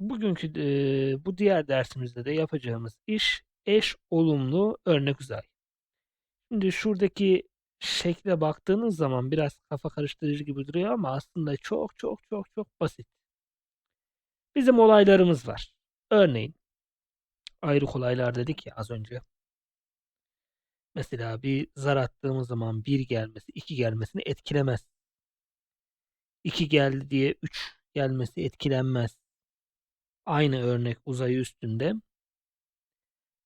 Bugünkü e, bu diğer dersimizde de yapacağımız iş eş olumlu örnek uzay. Şimdi şuradaki şekle baktığınız zaman biraz kafa karıştırıcı gibi duruyor ama aslında çok çok çok çok basit. Bizim olaylarımız var. Örneğin ayrık olaylar dedik ya az önce. Mesela bir zar attığımız zaman bir gelmesi iki gelmesini etkilemez. 2 geldi diye 3 gelmesi etkilenmez. Aynı örnek uzayı üstünde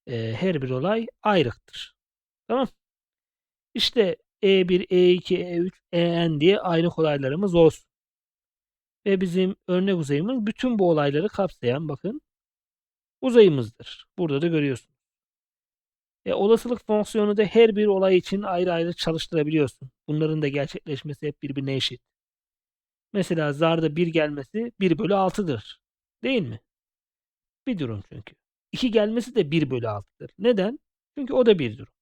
e, her bir olay ayrıktır. Tamam. İşte E1, E2, E3, EN diye ayrık olaylarımız olsun. Ve bizim örnek uzayımız bütün bu olayları kapsayan bakın uzayımızdır. Burada da görüyorsun. E, olasılık fonksiyonu da her bir olay için ayrı ayrı çalıştırabiliyorsun. Bunların da gerçekleşmesi hep birbirine eşit. Mesela zarda 1 gelmesi 1 bölü 6'dır. Değil mi? Bir durum çünkü. 2 gelmesi de 1 bölü 6'dır. Neden? Çünkü o da bir durum.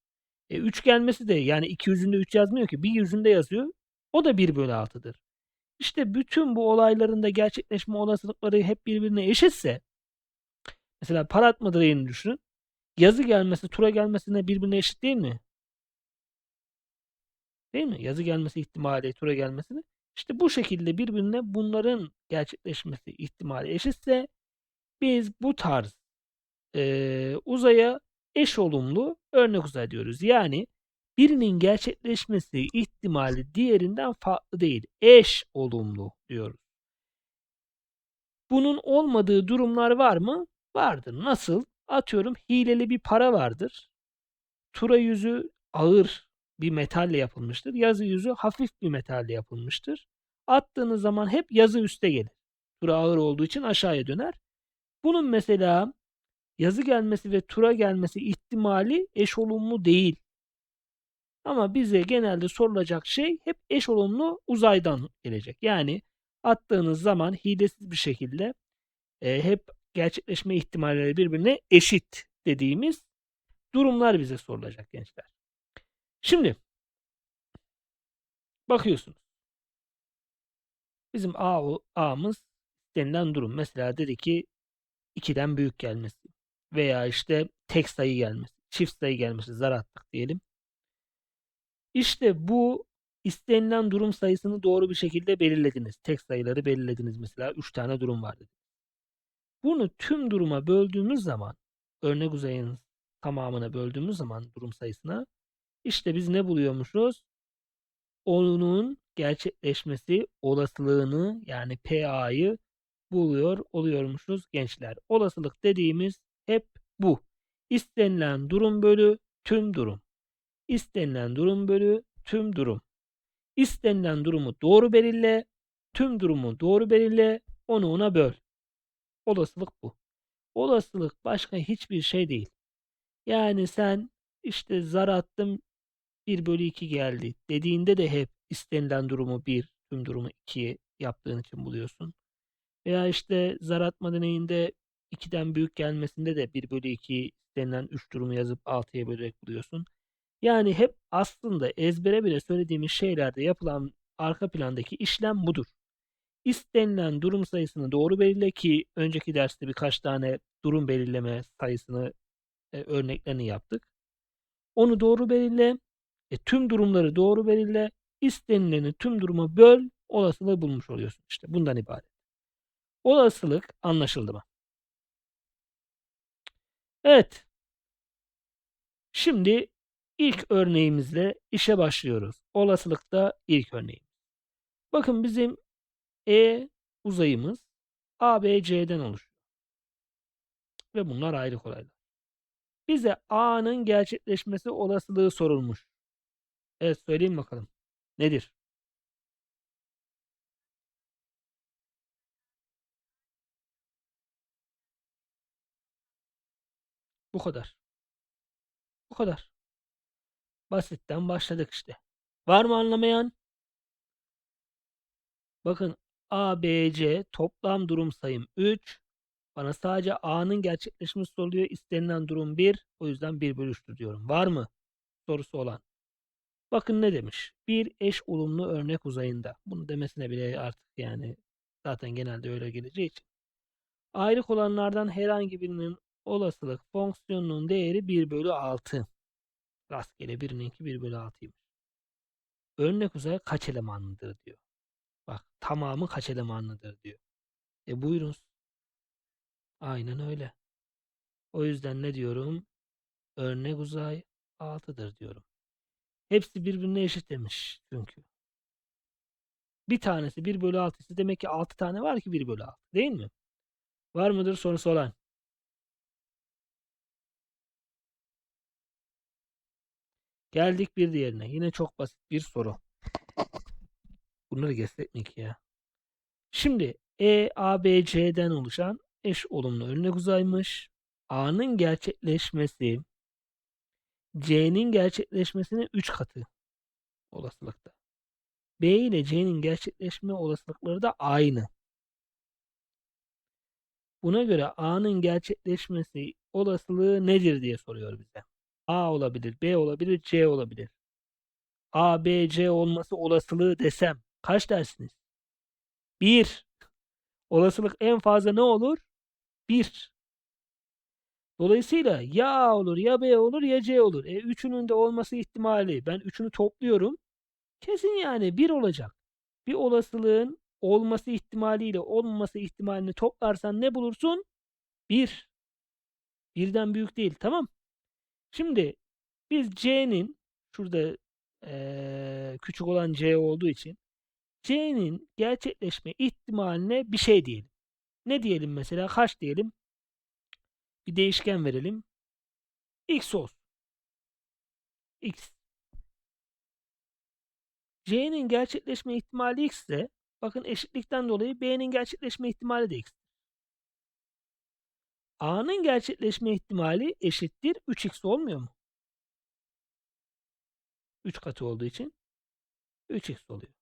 E, 3 gelmesi de yani 2 yüzünde 3 yazmıyor ki. Bir yüzünde yazıyor. O da 1 bölü 6'dır. İşte bütün bu olayların da gerçekleşme olasılıkları hep birbirine eşitse mesela para atma direğini düşünün. Yazı gelmesi, tura gelmesine birbirine eşit değil mi? Değil mi? Yazı gelmesi ihtimali, tura gelmesine. İşte bu şekilde birbirine bunların gerçekleşmesi ihtimali eşitse biz bu tarz e, uzaya eş olumlu örnek uzay diyoruz. Yani birinin gerçekleşmesi ihtimali diğerinden farklı değil. Eş olumlu diyoruz. Bunun olmadığı durumlar var mı? Vardır. Nasıl? Atıyorum hileli bir para vardır. Tura yüzü ağır bir metalle yapılmıştır. Yazı yüzü hafif bir metalle yapılmıştır. Attığınız zaman hep yazı üste gelir. Tura ağır olduğu için aşağıya döner. Bunun mesela yazı gelmesi ve tura gelmesi ihtimali eş olumlu değil. Ama bize genelde sorulacak şey hep eş olumlu uzaydan gelecek. Yani attığınız zaman hilesiz bir şekilde e, hep gerçekleşme ihtimalleri birbirine eşit dediğimiz durumlar bize sorulacak gençler. Şimdi bakıyorsunuz. Bizim A, A'mız denilen durum. Mesela dedi ki 2'den büyük gelmesi veya işte tek sayı gelmesi, çift sayı gelmesi, zar attık diyelim. İşte bu istenilen durum sayısını doğru bir şekilde belirlediniz. Tek sayıları belirlediniz. Mesela 3 tane durum vardı. Bunu tüm duruma böldüğümüz zaman örnek uzayın tamamına böldüğümüz zaman durum sayısına işte biz ne buluyormuşuz? Onun gerçekleşmesi olasılığını yani PA'yı buluyor oluyormuşuz gençler. Olasılık dediğimiz hep bu. İstenilen durum bölü tüm durum. İstenilen durum bölü tüm durum. İstenilen durumu doğru belirle, tüm durumu doğru belirle, onu ona böl. Olasılık bu. Olasılık başka hiçbir şey değil. Yani sen işte zar attım 1 bölü 2 geldi dediğinde de hep istenilen durumu 1, tüm durumu 2 yaptığın için buluyorsun. Veya işte zar atma deneyinde 2'den büyük gelmesinde de 1 bölü 2 istenilen 3 durumu yazıp 6'ya bölerek buluyorsun. Yani hep aslında ezbere bile söylediğimiz şeylerde yapılan arka plandaki işlem budur. İstenilen durum sayısını doğru belirle ki önceki derste birkaç tane durum belirleme sayısını e, örneklerini yaptık. Onu doğru belirle. E, tüm durumları doğru belirle. İstenileni tüm duruma böl. Olasılığı bulmuş oluyorsun. İşte bundan ibaret. Olasılık anlaşıldı mı? Evet. Şimdi ilk örneğimizle işe başlıyoruz. Olasılıkta ilk örneğim. Bakın bizim E uzayımız ABC'den oluşuyor. Ve bunlar ayrı olaylar. Bize A'nın gerçekleşmesi olasılığı sorulmuş. Evet söyleyeyim bakalım. Nedir? Bu kadar. Bu kadar. Basitten başladık işte. Var mı anlamayan? Bakın A, B, C toplam durum sayım 3. Bana sadece A'nın gerçekleşmesi oluyor. İstenilen durum 1. O yüzden 1 bölü 3'tür diyorum. Var mı? Sorusu olan. Bakın ne demiş? Bir eş olumlu örnek uzayında. Bunu demesine bile artık yani zaten genelde öyle geleceği için. Ayrık olanlardan herhangi birinin olasılık fonksiyonunun değeri 1 bölü 6. Rastgele birininki 1 bölü 6'ymış. Örnek uzay kaç elemanlıdır diyor. Bak tamamı kaç elemanlıdır diyor. E buyurun. Aynen öyle. O yüzden ne diyorum? Örnek uzay 6'dır diyorum. Hepsi birbirine eşit demiş çünkü. Bir tanesi 1 bölü 6 ise demek ki 6 tane var ki 1 bölü 6 değil mi? Var mıdır sorusu olan? Geldik bir diğerine. Yine çok basit bir soru. Bunları geçsek ya? Şimdi E, A, B, C'den oluşan eş olumlu örnek uzaymış. A'nın gerçekleşmesi C'nin gerçekleşmesinin 3 katı olasılıkta. B ile C'nin gerçekleşme olasılıkları da aynı. Buna göre A'nın gerçekleşmesi olasılığı nedir diye soruyor bize. A olabilir, B olabilir, C olabilir. A, B, C olması olasılığı desem kaç dersiniz? 1. Olasılık en fazla ne olur? 1. Dolayısıyla ya A olur, ya B olur, ya C olur. E üçünün de olması ihtimali. Ben üçünü topluyorum. Kesin yani 1 olacak. Bir olasılığın olması ihtimaliyle olmaması ihtimalini toplarsan ne bulursun? 1. Birden büyük değil. Tamam. Şimdi biz C'nin şurada eee, küçük olan C olduğu için C'nin gerçekleşme ihtimaline bir şey diyelim. Ne diyelim mesela? Kaç diyelim? Bir değişken verelim. X olsun. X. C'nin gerçekleşme ihtimali X ise bakın eşitlikten dolayı B'nin gerçekleşme ihtimali de X. A'nın gerçekleşme ihtimali eşittir 3x olmuyor mu? 3 katı olduğu için 3x oluyor.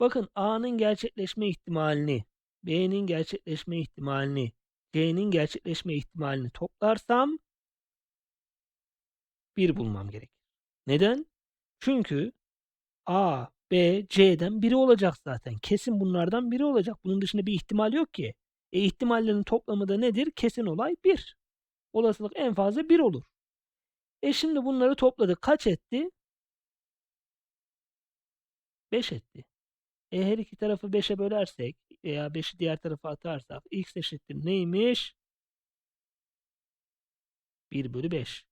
Bakın A'nın gerçekleşme ihtimalini, B'nin gerçekleşme ihtimalini, C'nin gerçekleşme ihtimalini toplarsam 1 bulmam gerekir. Neden? Çünkü A, B, C'den biri olacak zaten. Kesin bunlardan biri olacak. Bunun dışında bir ihtimal yok ki. E ihtimallerin toplamı da nedir? Kesin olay 1. Olasılık en fazla 1 olur. E şimdi bunları topladık. Kaç etti? 5 etti. E her iki tarafı 5'e bölersek veya 5'i diğer tarafa atarsak x eşittir neymiş? 1 bölü 5.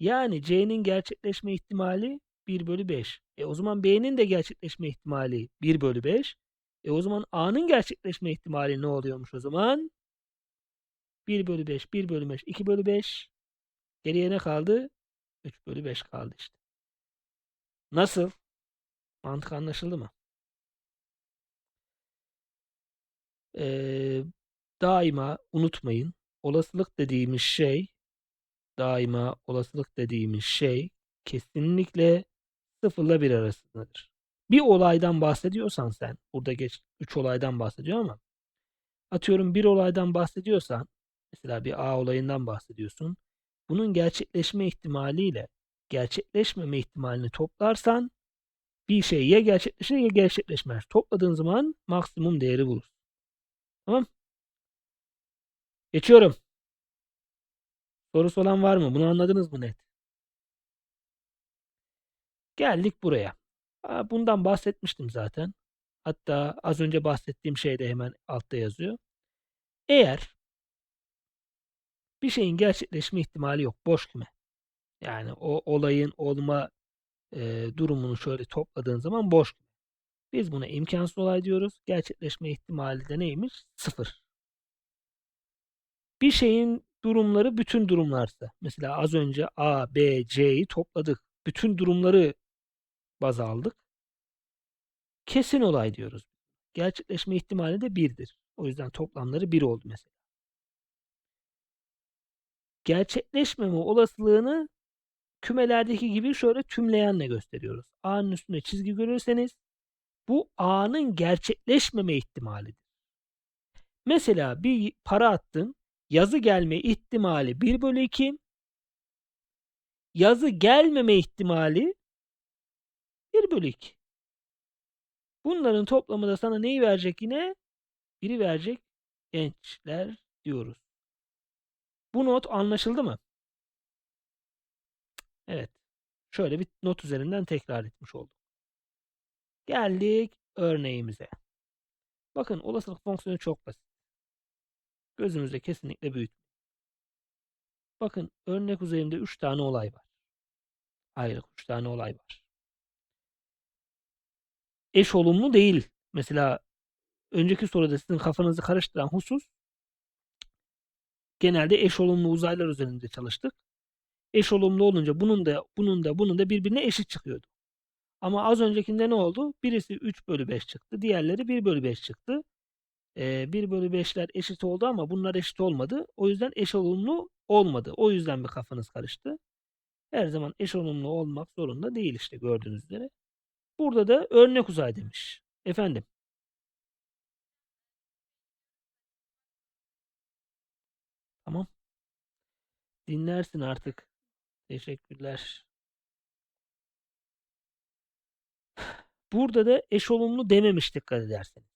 Yani C'nin gerçekleşme ihtimali 1 bölü 5. E o zaman B'nin de gerçekleşme ihtimali 1 bölü 5. E o zaman A'nın gerçekleşme ihtimali ne oluyormuş o zaman? 1 bölü 5, 1 bölü 5, 2 bölü 5. Geriye ne kaldı? 3 bölü 5 kaldı işte. Nasıl? Mantık anlaşıldı mı? Ee, daima unutmayın. Olasılık dediğimiz şey daima olasılık dediğimiz şey kesinlikle sıfırla bir arasındadır. Bir olaydan bahsediyorsan sen, burada geç 3 olaydan bahsediyor ama atıyorum bir olaydan bahsediyorsan, mesela bir A olayından bahsediyorsun. Bunun gerçekleşme ihtimaliyle gerçekleşmeme ihtimalini toplarsan bir şey ya gerçekleşir ya gerçekleşmez. Topladığın zaman maksimum değeri bulursun. Tamam. Geçiyorum. Sorusu olan var mı? Bunu anladınız mı net? Geldik buraya. Bundan bahsetmiştim zaten. Hatta az önce bahsettiğim şey de hemen altta yazıyor. Eğer bir şeyin gerçekleşme ihtimali yok. Boş küme. Yani o olayın olma e, durumunu şöyle topladığın zaman boş küme. Biz buna imkansız olay diyoruz. Gerçekleşme ihtimali de neymiş? Sıfır. Bir şeyin durumları bütün durumlarsa. Mesela az önce A, B, C'yi topladık. Bütün durumları baz aldık. Kesin olay diyoruz. Gerçekleşme ihtimali de birdir. O yüzden toplamları bir oldu mesela. Gerçekleşmeme olasılığını kümelerdeki gibi şöyle tümleyenle gösteriyoruz. A'nın üstünde çizgi görürseniz bu A'nın gerçekleşmeme ihtimalidir. Mesela bir para attın. Yazı gelme ihtimali 1 bölü 2. Yazı gelmeme ihtimali 1 bölü 2. Bunların toplamı da sana neyi verecek yine? 1'i verecek. gençler diyoruz. Bu not anlaşıldı mı? Evet. Şöyle bir not üzerinden tekrar etmiş olduk. Geldik örneğimize. Bakın olasılık fonksiyonu çok basit. Gözünüzde kesinlikle büyüt. Bakın örnek üzerinde 3 tane olay var. Ayrı 3 tane olay var. Eş olumlu değil. Mesela önceki soruda sizin kafanızı karıştıran husus genelde eş olumlu uzaylar üzerinde çalıştık. Eş olumlu olunca bunun da bunun da bunun da birbirine eşit çıkıyordu. Ama az öncekinde ne oldu? Birisi 3 bölü 5 çıktı. Diğerleri 1 bölü 5 çıktı. Ee, 1 bölü 5'ler eşit oldu ama bunlar eşit olmadı. O yüzden eş olumlu olmadı. O yüzden bir kafanız karıştı. Her zaman eş olumlu olmak zorunda değil işte gördüğünüz üzere. Burada da örnek uzay demiş. Efendim. Tamam. Dinlersin artık. Teşekkürler. Burada da eş olumlu dememiş dikkat ederseniz.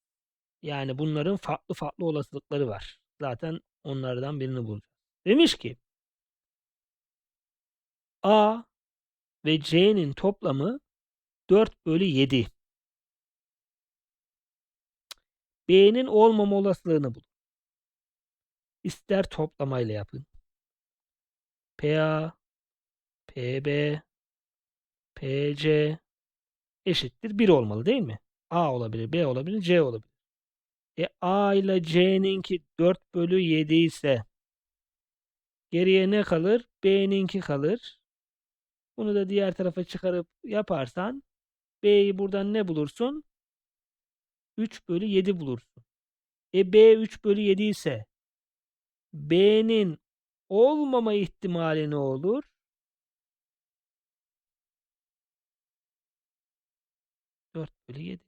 Yani bunların farklı farklı olasılıkları var. Zaten onlardan birini bulacağız. Demiş ki A ve C'nin toplamı 4 bölü 7. B'nin olmama olasılığını bulun. İster toplamayla yapın. PA, PB, PC eşittir 1 olmalı değil mi? A olabilir, B olabilir, C olabilir. E A ile C'ninki 4 bölü 7 ise geriye ne kalır? B'ninki kalır. Bunu da diğer tarafa çıkarıp yaparsan B'yi buradan ne bulursun? 3 bölü 7 bulursun. E B 3 bölü 7 ise B'nin olmama ihtimali ne olur? Dört bölü 7.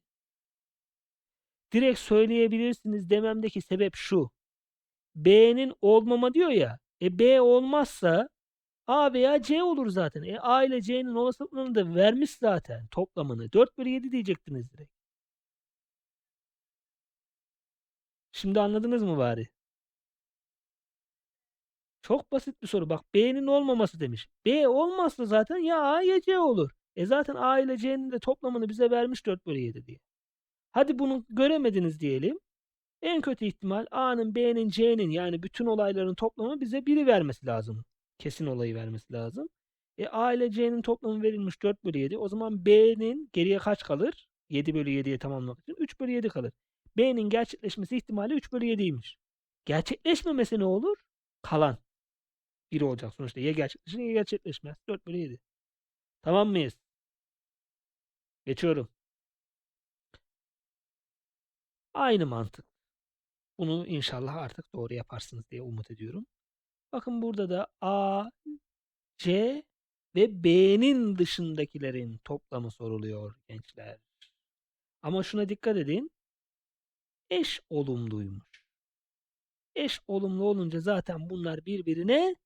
Direkt söyleyebilirsiniz dememdeki sebep şu. B'nin olmama diyor ya. E B olmazsa A veya C olur zaten. E A ile C'nin olasılıklarını da vermiş zaten toplamını. 4 bölü 7 diyecektiniz direkt. Şimdi anladınız mı bari? Çok basit bir soru. Bak B'nin olmaması demiş. B olmazsa zaten ya A ya C olur. E zaten A ile C'nin de toplamını bize vermiş 4 bölü 7 diye. Hadi bunu göremediniz diyelim. En kötü ihtimal A'nın, B'nin, C'nin yani bütün olayların toplamı bize biri vermesi lazım. Kesin olayı vermesi lazım. E A ile C'nin toplamı verilmiş 4 bölü 7. O zaman B'nin geriye kaç kalır? 7 bölü 7'ye tamamlamak için 3 bölü 7 kalır. B'nin gerçekleşmesi ihtimali 3 bölü 7'ymiş. Gerçekleşmemesi ne olur? Kalan. 1 olacak sonuçta. Ya gerçekleşir ya gerçekleşmez. 4 bölü 7. Tamam mıyız? Geçiyorum. Aynı mantık. Bunu inşallah artık doğru yaparsınız diye umut ediyorum. Bakın burada da A, C ve B'nin dışındakilerin toplamı soruluyor gençler. Ama şuna dikkat edin. Eş olumluymuş. Eş olumlu olunca zaten bunlar birbirine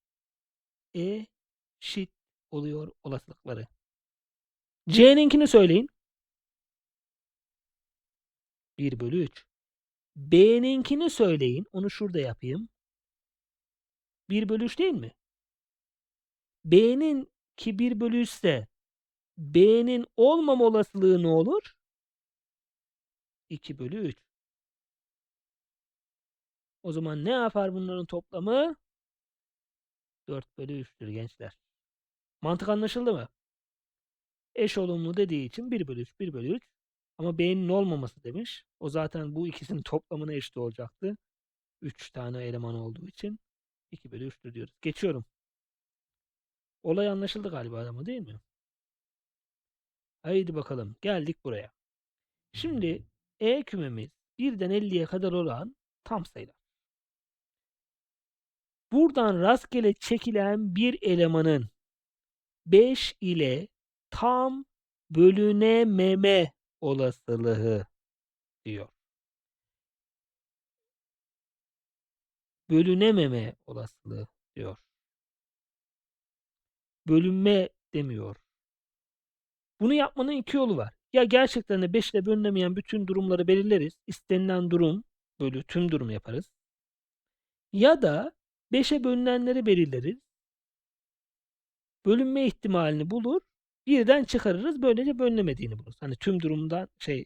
eşit oluyor olasılıkları. C'ninkini söyleyin. 1 bölü 3. B'ninkini söyleyin. Onu şurada yapayım. 1 bölü 3 değil mi? B'nin ki 1 bölü 3 ise B'nin olmama olasılığı ne olur? 2 bölü 3. O zaman ne yapar bunların toplamı? 4 bölü 3'tür gençler. Mantık anlaşıldı mı? Eş olumlu dediği için 1 bölü 3, 1 bölü 3. Ama B'nin olmaması demiş. O zaten bu ikisinin toplamına eşit olacaktı. 3 tane eleman olduğu için 2 bölü 3'tür diyoruz. Geçiyorum. Olay anlaşıldı galiba ama değil mi? Haydi bakalım. Geldik buraya. Şimdi E kümemiz 1'den 50'ye kadar olan tam sayılar. Buradan rastgele çekilen bir elemanın 5 ile tam bölünememe olasılığı diyor. Bölünememe olasılığı diyor. Bölünme demiyor. Bunu yapmanın iki yolu var. Ya gerçekten de 5 ile bölünemeyen bütün durumları belirleriz. İstenilen durum bölü tüm durum yaparız. Ya da 5'e bölünenleri belirleriz. Bölünme ihtimalini bulur. Birden çıkarırız. Böylece bölünemediğini buluruz. Hani tüm durumdan şey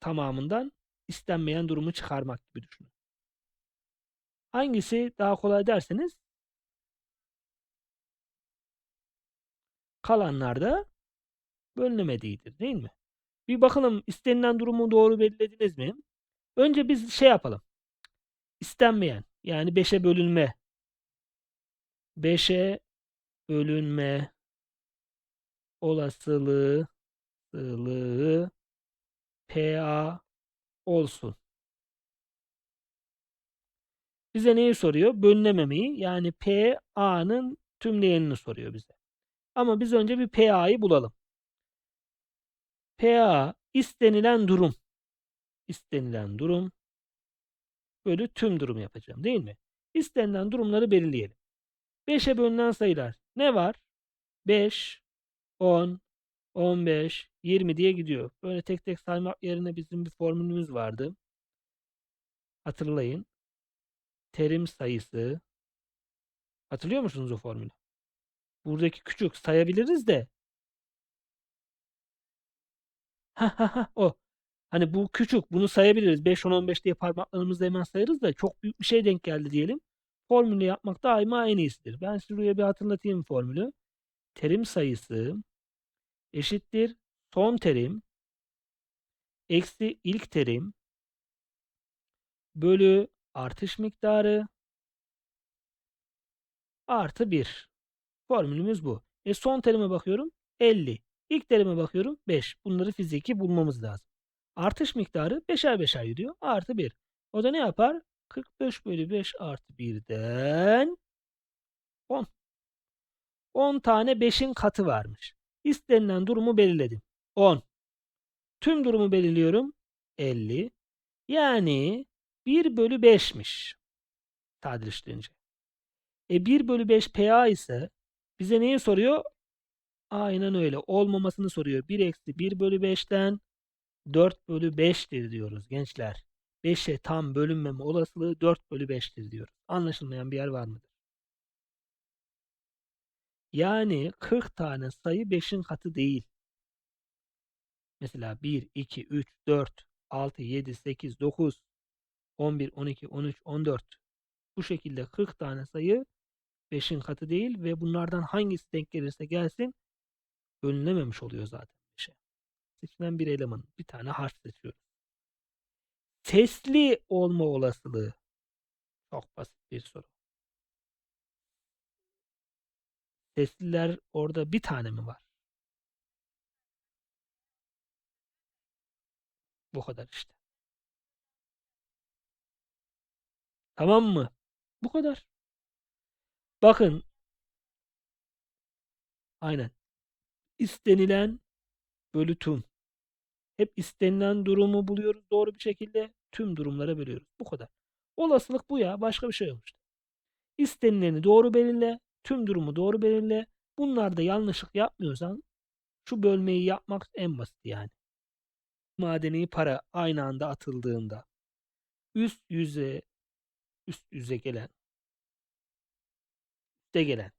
tamamından istenmeyen durumu çıkarmak gibi düşünün. Hangisi daha kolay derseniz kalanlarda bölünemediğidir değil mi? Bir bakalım istenilen durumu doğru belirlediniz mi? Önce biz şey yapalım. İstenmeyen yani 5'e bölünme 5'e bölünme olasılığı PA olsun. Bize neyi soruyor? Bölünememeyi yani PA'nın tümleyenini soruyor bize. Ama biz önce bir PA'yı bulalım. PA istenilen durum. İstenilen durum bölü tüm durum yapacağım değil mi? İstenilen durumları belirleyelim. 5'e bölünen sayılar ne var? 5, 10, 15, 20 diye gidiyor. Böyle tek tek saymak yerine bizim bir formülümüz vardı. Hatırlayın. Terim sayısı. Hatırlıyor musunuz o formülü? Buradaki küçük sayabiliriz de. Ha ha ha o. Hani bu küçük bunu sayabiliriz. 5, 10, 15 diye parmaklarımızla hemen sayarız da çok büyük bir şey denk geldi diyelim. Formülü yapmak daima en iyisidir. Ben şuraya bir hatırlatayım formülü. Terim sayısı eşittir son terim eksi ilk terim bölü artış miktarı artı 1. Formülümüz bu. E son terime bakıyorum 50. İlk terime bakıyorum 5. Bunları fiziki bulmamız lazım. Artış miktarı 5'er 5'er gidiyor. Artı 1. O da ne yapar? 45 bölü 5 artı 1'den 10. 10 tane 5'in katı varmış. İstenilen durumu belirledim. 10. Tüm durumu belirliyorum. 50. Yani 1 bölü 5'miş. Tadil işlenince. E 1 bölü 5 PA ise bize neyi soruyor? Aynen öyle. Olmamasını soruyor. 1 eksi 1 bölü 5'ten 4 bölü 5'tir diyoruz gençler. 5'e tam bölünmeme olasılığı 4 bölü 5'tir diyoruz. Anlaşılmayan bir yer var mıdır? Yani 40 tane sayı 5'in katı değil. Mesela 1, 2, 3, 4, 6, 7, 8, 9, 11, 12, 13, 14. Bu şekilde 40 tane sayı 5'in katı değil ve bunlardan hangisi denk gelirse gelsin bölünememiş oluyor zaten 5'e. Seçilen bir elemanın bir tane harf seçiyoruz. Sesli olma olasılığı. Çok basit bir soru. Sesliler orada bir tane mi var? Bu kadar işte. Tamam mı? Bu kadar. Bakın. Aynen. İstenilen bölü tüm. Hep istenilen durumu buluyoruz doğru bir şekilde. Tüm durumlara bölüyoruz. Bu kadar. Olasılık bu ya. Başka bir şey yok işte. İstenileni doğru belirle. Tüm durumu doğru belirle. Bunlarda yanlışlık yapmıyorsan şu bölmeyi yapmak en basit yani. Madeni para aynı anda atıldığında üst yüze üst yüze gelen üste gelen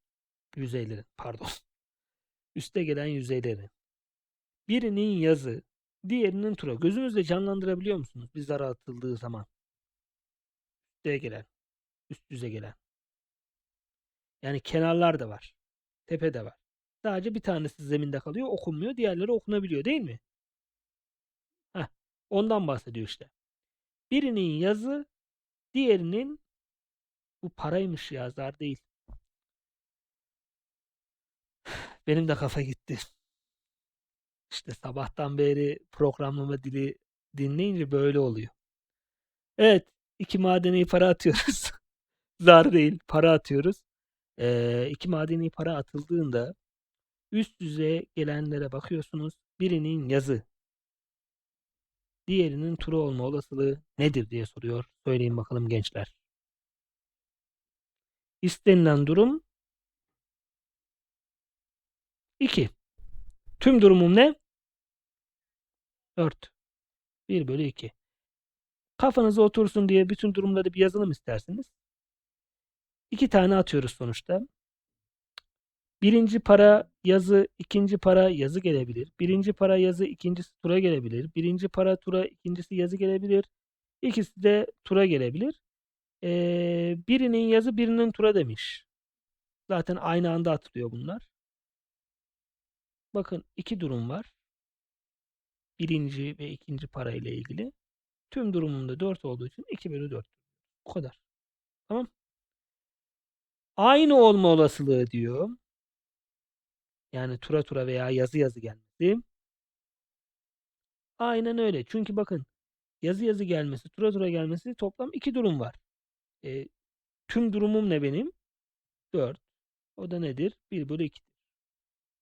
yüzeylerin pardon. Üste gelen yüzeylerin. Birinin yazı diğerinin tura. Gözünüzde canlandırabiliyor musunuz bir zara atıldığı zaman? Üste gelen üst yüze gelen. Yani kenarlar da var tepe de var. Sadece bir tanesi zeminde kalıyor okunmuyor diğerleri okunabiliyor değil mi? Heh, ondan bahsediyor işte. Birinin yazı diğerinin bu paraymış ya değil Benim de kafa gitti. İşte sabahtan beri programlama dili dinleyince böyle oluyor. Evet, iki madeni para atıyoruz. Zar değil, para atıyoruz. Ee, iki madeni para atıldığında üst düzeye gelenlere bakıyorsunuz. Birinin yazı, diğerinin turu olma olasılığı nedir diye soruyor. Söyleyin bakalım gençler. İstenilen durum 2. Tüm durumum ne? 4. 1 bölü 2. Kafanıza otursun diye bütün durumları bir yazalım isterseniz. İki tane atıyoruz sonuçta. Birinci para yazı, ikinci para yazı gelebilir. Birinci para yazı, ikincisi tura gelebilir. Birinci para tura, ikincisi yazı gelebilir. İkisi de tura gelebilir. Ee, birinin yazı, birinin tura demiş. Zaten aynı anda atılıyor bunlar. Bakın iki durum var. Birinci ve ikinci para ile ilgili. Tüm durumumda 4 olduğu için 2 bölü 4. Bu kadar. Tamam. Aynı olma olasılığı diyor. Yani tura tura veya yazı yazı gelmesi. Aynen öyle. Çünkü bakın yazı yazı gelmesi, tura tura gelmesi toplam iki durum var. E, tüm durumum ne benim? 4. O da nedir? 1 bölü 2.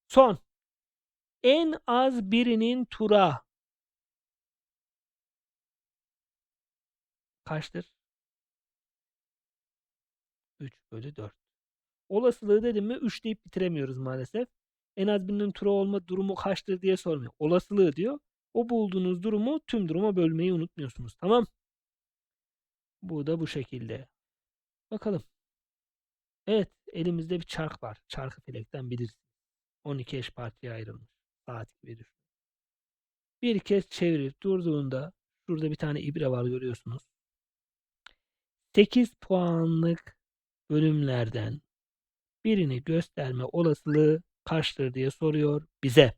Son. En az birinin tura kaçtır? 3 bölü 4. Olasılığı dedim mi 3 deyip bitiremiyoruz maalesef. En az birinin tura olma durumu kaçtır diye sormuyor. Olasılığı diyor. O bulduğunuz durumu tüm duruma bölmeyi unutmuyorsunuz. Tamam. Bu da bu şekilde. Bakalım. Evet. Elimizde bir çark var. Çarkı felekten bilirsiniz. 12 eş parçaya ayrılmış. Saat gibi düşün. Bir kez çevirip durduğunda şurada bir tane ibre var görüyorsunuz. 8 puanlık bölümlerden birini gösterme olasılığı kaçtır diye soruyor bize.